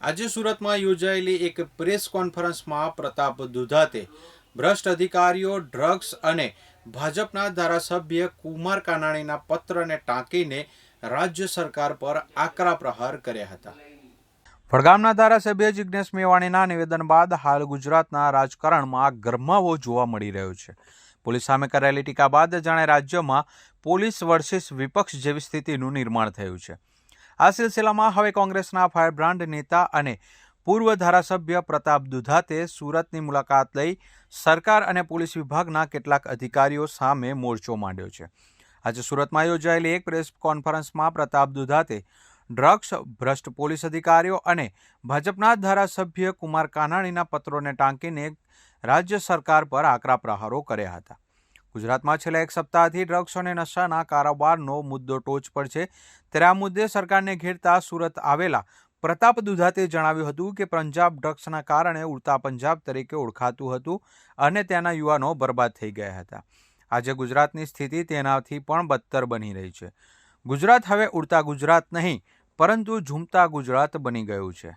આજે સુરતમાં યોજાયેલી એક પ્રેસ કોન્ફરન્સમાં પ્રતાપ દુધાતે ભ્રષ્ટ અધિકારીઓ, ડ્રગ્સ અને ભાજપના ધારાસભ્ય કુમાર કાનાણીના પત્રને ટાંકીને રાજ્ય સરકાર પર આકરા પ્રહાર કર્યા હતા. વડગામના ધારાસભ્ય જિજ્ઞેશ મેવાણીના નિવેદન બાદ હાલ ગુજરાતના રાજકારણમાં ગરમાવો જોવા મળી રહ્યો છે. પોલીસ સામે કરાયેલી ટીકા બાદ જાણે રાજ્યમાં પોલીસ વર્સિસ વિપક્ષ જેવી સ્થિતિનું નિર્માણ થયું છે. આ સિલસિલામાં હવે કોંગ્રેસના ફાયરબ્રાન્ડ નેતા અને પૂર્વ ધારાસભ્ય પ્રતાપ દુધાતે સુરતની મુલાકાત લઈ સરકાર અને પોલીસ વિભાગના કેટલાક અધિકારીઓ સામે મોરચો માંડ્યો છે. આજે સુરતમાં યોજાયેલી એક પ્રેસ કોન્ફરન્સમાં પ્રતાપ દુધાતે ડ્રગ્સ, ભ્રષ્ટ પોલીસ અધિકારીઓ અને ભાજપના ધારાસભ્ય કુમાર કાનાણીના પત્રોને ટાંકીને રાજ્ય સરકાર પર આકરા પ્રહારો કર્યા હતા. ગુજરાતમાં છેલ્લા એક સપ્તાહથી ડ્રગ્સ અને નશાના કારોબારનો મુદ્દો ટોચ પર છે. ત્યારે આ મુદ્દે સરકારને ઘેરતા સુરત આવેલા પ્રતાપ દુધાતે જણાવ્યું હતું કે પંજાબ ડ્રગ્સના કારણે ઉડતા પંજાબ તરીકે ઓળખાતું હતું અને ત્યાંના યુવાનો બરબાદ થઈ ગયા હતા. આજે ગુજરાતની સ્થિતિ તેનાથી પણ બદતર બની રહી છે. ગુજરાત હવે ઉડતા ગુજરાત નહીં, પરંતુ ઝૂમતા ગુજરાત બની ગયું છે.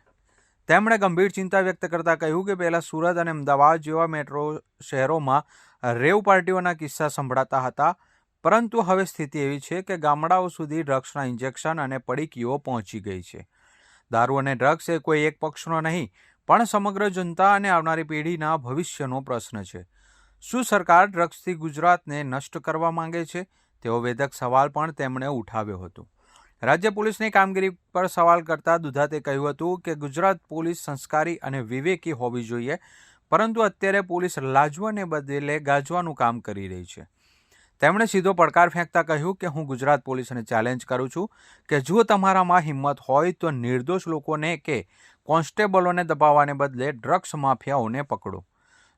તેમણે ગંભીર ચિંતા વ્યક્ત કરતા કહ્યું કે પહેલાં સુરત અને અમદાવાદ જેવા મેટ્રો શહેરોમાં રેવ પાર્ટીઓના કિસ્સા સંભળાતા હતા. પરંતુ હવે સ્થિતિ એવી છે કે ગામડાઓ સુધી ડ્રગ્સના ઇન્જેક્શન અને પડીકીઓ પહોંચી ગઈ છે. દારૂ અને ડ્રગ્સ એ કોઈ એક પક્ષનો નહીં, પણ સમગ્ર જનતા અને આવનારી પેઢીના ભવિષ્યનો પ્રશ્ન છે. શું સરકાર ડ્રગ્સથી ગુજરાતને નષ્ટ કરવા માંગે છે? તેવો વેધક સવાલ પણ તેમણે ઉઠાવ્યો હતો. રાજ્ય પોલીસની કામગીરી પર સવાલ કરતા દુધાતે કહ્યું હતું કે ગુજરાત પોલીસ સંસ્કારી અને વિવેકી હોવી જોઈએ, પરંતુ અત્યારે પોલીસ લાજવાને બદલે ગાજવાનું કામ કરી રહી છે. તેમણે સીધો પડકાર ફેંકતા કહ્યું કે હું ગુજરાત પોલીસને ચેલેન્જ કરું છું કે જો તમારામાં હિંમત હોય તો નિર્દોષ લોકોને કે કોન્સ્ટેબલોને દબાવવાને બદલે ડ્રગ્સ માફિયાઓને પકડો.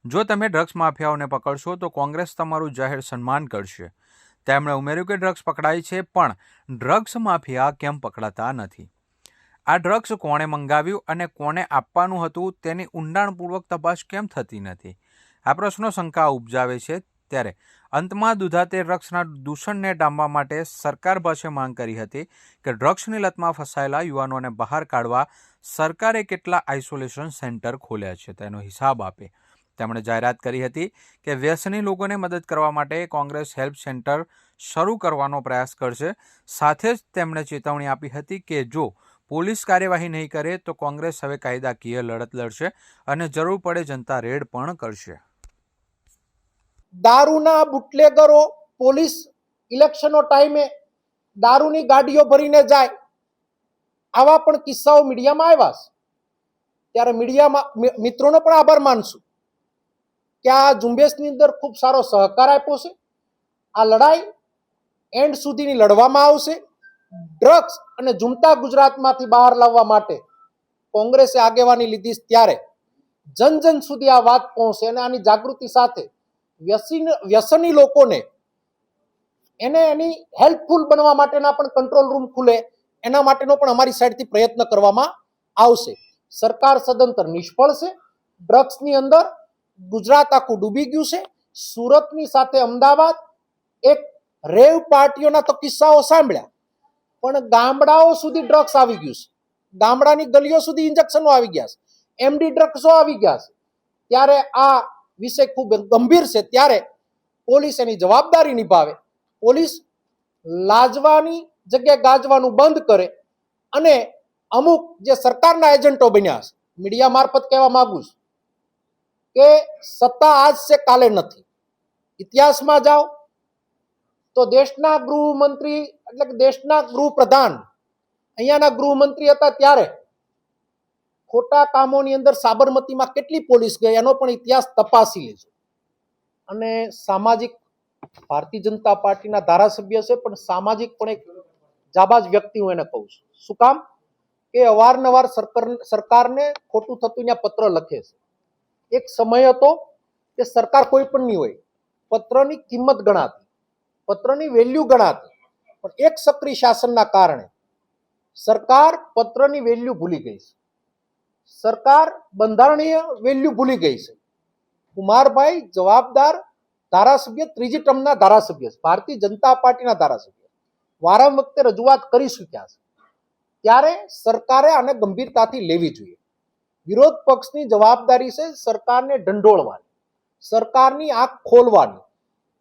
જો તમે ડ્રગ્સ માફિયાઓને પકડશો તો કોંગ્રેસ તમારું જાહેર સન્માન કરશે. તેમણે ઉમેર્યું કે ડ્રગ્સ પકડાય છે, પણ ડ્રગ્સ માફિયા કેમ પકડાતા નથી? આ ડ્રગ્સ કોણે મંગાવ્યું અને કોણે આપવાનું હતું તેની ઊંડાણપૂર્વક તપાસ કેમ થતી નથી? આ પ્રશ્નો શંકા ઉપજાવે છે. ત્યારે અંતમાં દુધાતે ડ્રગ્સના દૂષણને ડામવા માટે સરકાર પાસે માંગ કરી હતી કે ડ્રગ્સની લતમાં ફસાયેલા યુવાનોને બહાર કાઢવા સરકારે કેટલા આઇસોલેશન સેન્ટર ખોલ્યા છે તેનો હિસાબ આપે. તેમણે જાહેરાત કરી હતી કે વ્યસની લોકોને મદદ કરવા માટે કોંગ્રેસ હેલ્પ સેન્ટર શરૂ કરવાનો પ્રયાસ કરશે. સાથે જ તેમણે ચેતવણી આપી હતી કે જો પોલીસ કાર્યવાહી નહીં કરે તો કોંગ્રેસ હવે કાયદાકીય લડત લડશે અને જરૂર પડે જનતા રેડ પણ કરશે. દારૂના બુટલેગરો પોલીસ ઇલેક્શનો ટાઈમે દારૂની ગાડીઓ ભરીને જાય. આવા પણ કિસ્સાઓ મીડિયામાં આવ્યા છે. ત્યારે મીડિયામાં મિત્રોનો પણ આભાર માનશું. કે આ ઝુંબેશની અંદર ખૂબ સારો સહકાર આપ્યો છે. આ લડાઈ એન્ડ સુધીની લડવામાં આવશે. ડ્રગ્સ અને ઝૂમતા ગુજરાતમાંથી બહાર લાવવા માટે કોંગ્રેસે આગેવાની લીધી ત્યારે જન જન સુધી આ વાત પહોંચે અને આની જાગૃતિ સાથે વ્યસન, વ્યસની લોકોને એને એની હેલ્પફુલ બનવા માટેના પણ કંટ્રોલ રૂમ ખુલે. એના માટેનો પણ અમારી સાઈડથી પ્રયત્ન કરવામાં આવશે. સરકાર સદંતર નિષ્ફળ છે. ડ્રગ્સની અંદર ગુજરાત આખું ડૂબી ગયું છે. સુરતની સાથે અમદાવાદ, એક રેવ પાર્ટીઓના તો કિસ્સાઓ સાંભળ્યા. પણ ગામડાઓ સુધી ડ્રગ્સ આવી ગયું છે. ગામડાની ગલીઓ સુધી ઇન્જેક્શનો આવી ગયા છે. એમડી ડ્રગ્સો આવી ગયા છે. ત્યારે આ વિષય ખૂબ ગંભીર છે. ત્યારે પોલીસ એની જવાબદારી નિભાવે. પોલીસ લાજવાની જગ્યાએ ગાજવાનું બંધ કરે અને અમુક જે સરકારના એજન્ટો બન્યા છે, મીડિયા મારફત કહેવા માંગુ છું. કે સત્તા આજ છે કાલે નથી. ઇતિહાસમાં જાઓ તો દેશના ગૃહમંત્રી એટલે કે દેશના ગૃહપ્રધાન, અહીંયાના ગૃહમંત્રી હતા ત્યારે ખોટા કામોની અંદર સાબરમતીમાં કેટલી પોલીસ ગઈ એનો પણ ઇતિહાસ તપાસી લેજો. અને સામાજિક, ભારતીય જનતા પાર્ટીના ધારાસભ્ય છે, પણ સામાજિક પણ એક જાબાજ વ્યક્તિ હું એને કહું છું. શું કામ? કે અવારનવાર સરકાર, સરકારને ખોટું થતું પત્ર લખે છે. એક સમય હતો કે સરકાર કોઈ પણ નહીં હોય. પત્રની કિંમત ગણાતી, પત્રની વેલ્યુ ગણાતી, પણ એક સક્રિય શાસનના કારણે સરકાર પત્રની વેલ્યુ ભૂલી ગઈ છે. સરકાર બંધારણીય વેલ્યુ ભૂલી ગઈ છે. કુમારભાઈ જવાબદાર ધારાસભ્ય, ત્રીજી ટર્મના ધારાસભ્ય ભારતીય જનતા પાર્ટીના ધારાસભ્ય વારંવાર વખતે રજૂઆત કરી ચૂક્યા છે ત્યારે સરકારે આને ગંભીરતાથી લેવી જોઈએ. વિરોધ પક્ષની જવાબદારી છે સરકારને ઢંઢોળવાની, સરકારની આંખ ખોલવાની.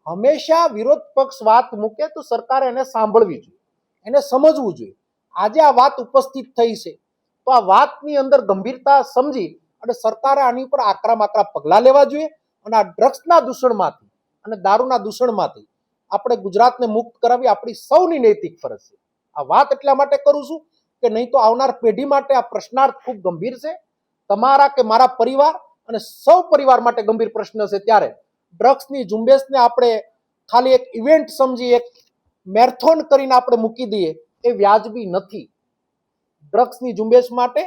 હંમેશા વિરોધ પક્ષ વાત મૂકે તો સરકારે એને સાંભળવી જોઈએ, એને સમજવું જોઈએ. આજે આ વાત ઉપસ્થિત થઈ છે, તો આ વાતની અંદર ગંભીરતા સમજી અને સરકારે આની ઉપર આકરા માકરા પગલાં લેવા જોઈએ અને આ ડ્રગ્સના દૂષણમાંથી અને દારૂના દૂષણમાંથી આપણે ગુજરાતને મુક્ત કરાવી આપણી સૌની નૈતિક ફરજ છે. આ વાત એટલા માટે કરું છું કે નહીં તો આવનાર પેઢી માટે આ પ્રશ્નાર્થ ખૂબ ગંભીર છે. તમારા કે મારા પરિવાર અને સૌ પરિવાર માટે ગંભીર પ્રશ્ન છે ત્યારે ડ્રગ્સની ઝુંબેશને આપણે ખાલી એક ઇવેન્ટ સમજી એક મેરેથોન કરીને આપણે મૂકી દઈએ એ વ્યાજબી નથી. ડ્રગ્સની ઝુંબેશ માટે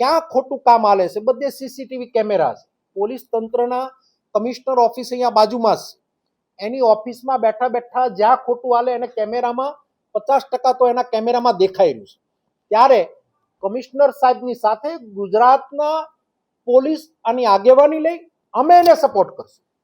ક્યાં ખોટું કામ આલે છે? બધે સીસીટીવી કેમેરા છે. પોલીસ તંત્રના કમિશનર ઓફિસ અહીંયા બાજુમાં છે. એની ઓફિસમાં બેઠા બેઠા જ્યાં ખોટું આલે એને કેમેરામાં પચાસ ટકા તો એના કેમેરામાં રહ્યું છે. ત્યારે કમિશનર સાહેબની સાથે ગુજરાતના પોલીસ આની આગેવાની લઈ અમે એને સપોર્ટ કરશું.